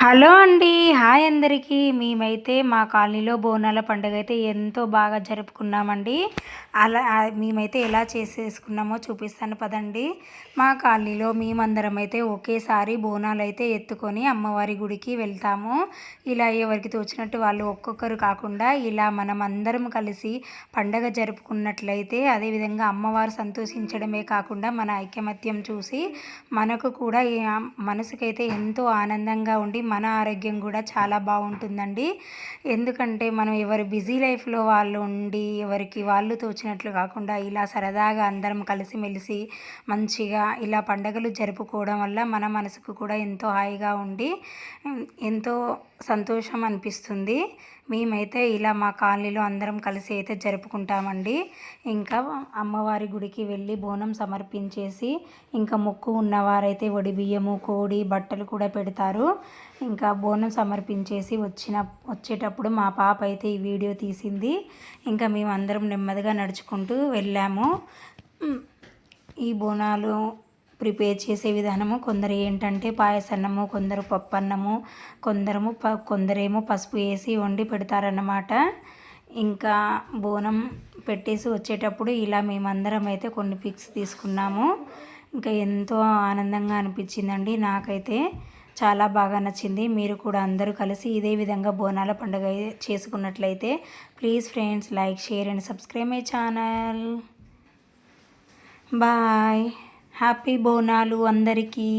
Hello అండి. Hi అందరికీ. మేమైతే మా కాలనీలో బోనాల పండుగ అయితే ఎంతో బాగా జరుపుకున్నామండి. అలా మేమైతే ఎలా చేసేసుకున్నామో చూపిస్తాను పదండి. మా కాలనీలో మేమందరం అయితే ఒకేసారి బోనాలు అయితే ఎత్తుకొని అమ్మవారి గుడికి వెళ్తాము. ఇలా ఎవరికి తోచినట్టు వాళ్ళు ఒక్కొక్కరు కాకుండా ఇలా మనం అందరం కలిసి పండగ జరుపుకున్నట్లయితే అదేవిధంగా అమ్మవారు సంతోషించడమే కాకుండా మన ఐకమత్యం చూసి మనకు కూడా మనసుకైతే ఎంతో ఆనందంగా ఉండి మన ఆరోగ్యం కూడా చాలా బాగుంటుందండి. ఎందుకంటే మనం ఎవరి బిజీ లైఫ్లో వాళ్ళు ఉండి ఎవరికి వాళ్ళు తోచినట్లు కాకుండా ఇలా సరదాగా అందరం కలిసిమెలిసి మంచిగా ఇలా పండగలు జరుపుకోవడం వల్ల మన మనసుకు కూడా ఎంతో హాయిగా ఉండి ఎంతో సంతోషం అనిపిస్తుంది. మేమైతే ఇలా మా కాలనీలో అందరం కలిసి అయితే జరుపుకుంటామండి. ఇంకా అమ్మవారి గుడికి వెళ్ళి బోనం సమర్పించేసి ఇంకా మొక్కు ఉన్నవారైతే వడి బియ్యము కోడి బట్టలు కూడా పెడతారు. ఇంకా బోనం సమర్పించేసి వచ్చిన వచ్చేటప్పుడు మా పాప అయితే ఈ వీడియో తీసింది. ఇంకా మేము అందరం నెమ్మదిగా నడుచుకుంటూ వెళ్ళాము. ఈ బోనాలు ప్రిపేర్ చేసే విధానము కొందరు ఏంటంటే పాయసన్నము కొందరు పప్పన్నము కొందరము ప కొందరేమో పసుపు వేసి వండి పెడతారన్నమాట. ఇంకా బోనం పెట్టేసి వచ్చేటప్పుడు ఇలా మేమందరం అయితే కొన్ని పిక్స్ తీసుకున్నాము. ఇంకా ఎంతో ఆనందంగా అనిపించిందండి నాకైతే. చాలా బాగా నచ్చింది. మీరు కూడా అందరూ కలిసి ఇదే విధంగా బోనాల పండుగ చేసుకున్నట్లయితే please friends like share and subscribe my channel. Bye. Happy Bonalu అందరికీ.